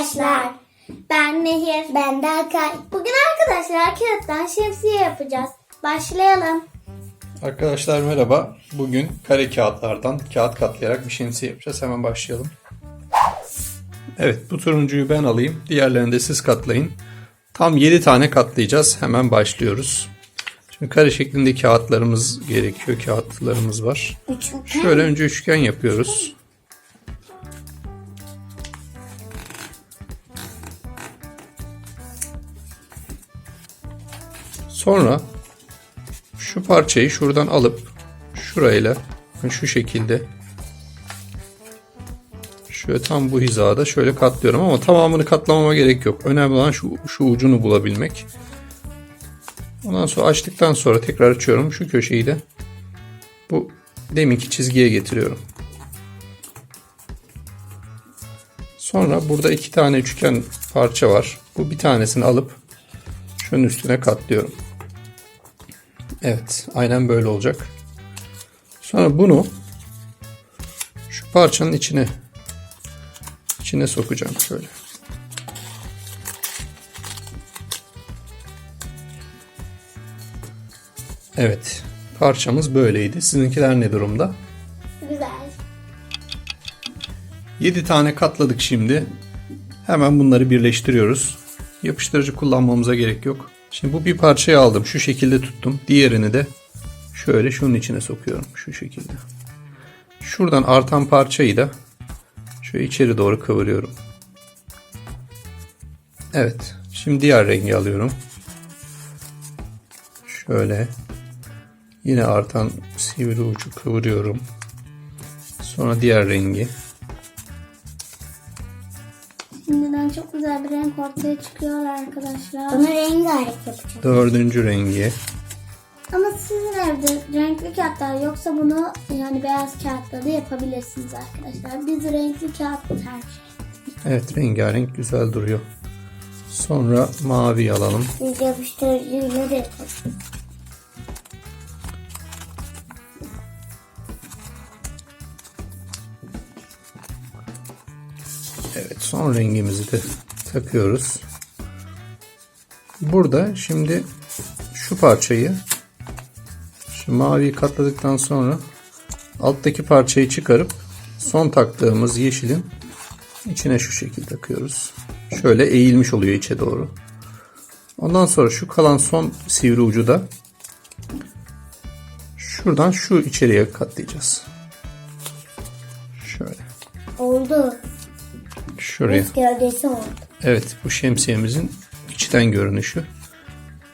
arkadaşlar. Ben Nehir. Ben de Akay. Bugün arkadaşlar kağıttan şemsiye yapacağız. Başlayalım. Arkadaşlar merhaba. Bugün kare kağıtlardan kağıt katlayarak bir şemsiye yapacağız. Hemen başlayalım. Evet bu turuncuyu ben alayım. Diğerlerini de siz katlayın. Tam 7 tane katlayacağız. Hemen başlıyoruz. Şimdi kare şeklinde kağıtlarımız gerekiyor. Kağıtlarımız var. Şöyle önce üçgen yapıyoruz. Sonra şu parçayı şuradan alıp şurayla şu şekilde şöyle tam bu hizada şöyle katlıyorum ama tamamını katlamama gerek yok. Önemli olan şu, şu ucunu bulabilmek. Ondan sonra açtıktan sonra tekrar açıyorum. Şu köşeyi de bu deminki çizgiye getiriyorum. Sonra burada iki tane üçgen parça var. Bu bir tanesini alıp şunun üstüne katlıyorum. Evet, aynen böyle olacak. Sonra bunu şu parçanın içine içine sokacağım şöyle. Evet, parçamız böyleydi. Sizinkiler ne durumda? Güzel. 7 tane katladık şimdi. Hemen bunları birleştiriyoruz. Yapıştırıcı kullanmamıza gerek yok. Şimdi bu bir parçayı aldım. Şu şekilde tuttum. Diğerini de şöyle şunun içine sokuyorum. Şu şekilde. Şuradan artan parçayı da şöyle içeri doğru kıvırıyorum. Evet. Şimdi diğer rengi alıyorum. Şöyle. Yine artan sivri ucu kıvırıyorum. Sonra diğer rengi. Çok güzel bir renk ortaya çıkıyor arkadaşlar. Bunu rengarenk yapacağım. Dördüncü rengi. Ama sizin evde renkli kağıtlar yoksa bunu yani beyaz kağıtla da yapabilirsiniz arkadaşlar. Biz renkli kağıt tercih Evet rengarenk güzel duruyor. Sonra mavi alalım. Biz yapıştırıcıyla da yaparız. Evet son rengimizi de takıyoruz. Burada şimdi şu parçayı şu maviyi katladıktan sonra alttaki parçayı çıkarıp son taktığımız yeşilin içine şu şekilde takıyoruz. Şöyle eğilmiş oluyor içe doğru. Ondan sonra şu kalan son sivri ucu da şuradan şu içeriye katlayacağız. Şöyle. Oldu. Şuraya. Gövdesi oldu. Evet bu şemsiyemizin içten görünüşü.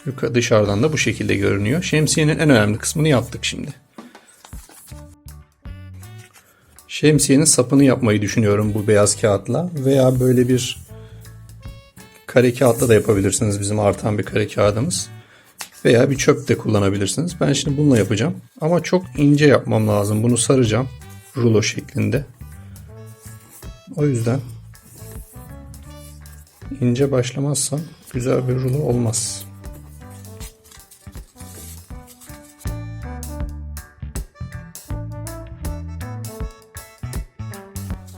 Yukarı dışarıdan da bu şekilde görünüyor. Şemsiyenin en önemli kısmını yaptık şimdi. Şemsiyenin sapını yapmayı düşünüyorum bu beyaz kağıtla veya böyle bir kare kağıtla da yapabilirsiniz bizim artan bir kare kağıdımız. Veya bir çöp de kullanabilirsiniz. Ben şimdi bununla yapacağım. Ama çok ince yapmam lazım. Bunu saracağım. Rulo şeklinde. O yüzden ince başlamazsam güzel bir rulo olmaz.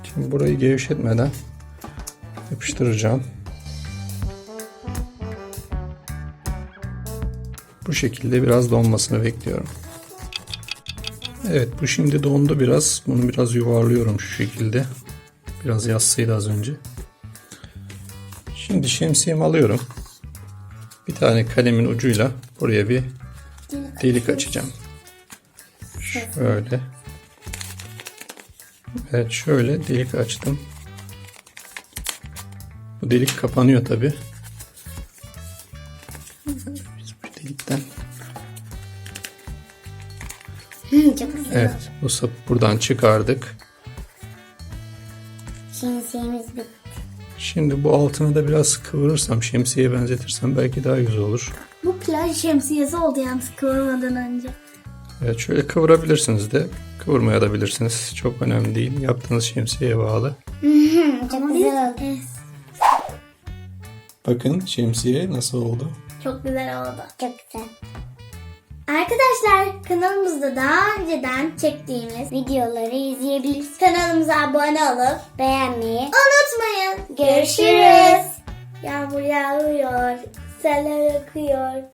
Şimdi burayı gevşetmeden yapıştıracağım. Bu şekilde biraz donmasını bekliyorum. Evet bu şimdi dondu biraz. Bunu biraz yuvarlıyorum şu şekilde. Biraz yassıydı az önce. Şimdi şemsiyemi alıyorum. Bir tane kalemin ucuyla buraya bir delik açacağım. Şöyle. Evet şöyle delik açtım. Bu delik kapanıyor tabi. Delikten evet bu sapı buradan çıkardık. Şemsiyemiz bitti. Şimdi bu altını da biraz kıvırırsam şemsiyeye benzetirsem belki daha güzel olur. Bu plaj şemsiyesi oldu yalnız kıvırmadan önce. Evet şöyle kıvırabilirsiniz de kıvırmaya da bilirsiniz. Çok önemli değil. Yaptığınız şemsiyeye bağlı. Çok güzel oldu. Bakın şemsiye nasıl oldu? Çok güzel oldu. Çok güzel. Arkadaşlar kanalımızda daha önceden çektiğimiz videoları izleyebilirsiniz. Kanalımıza abone olup beğenmeyi unutmayın. Görüşürüz. Yağmur yağıyor, seller akıyor.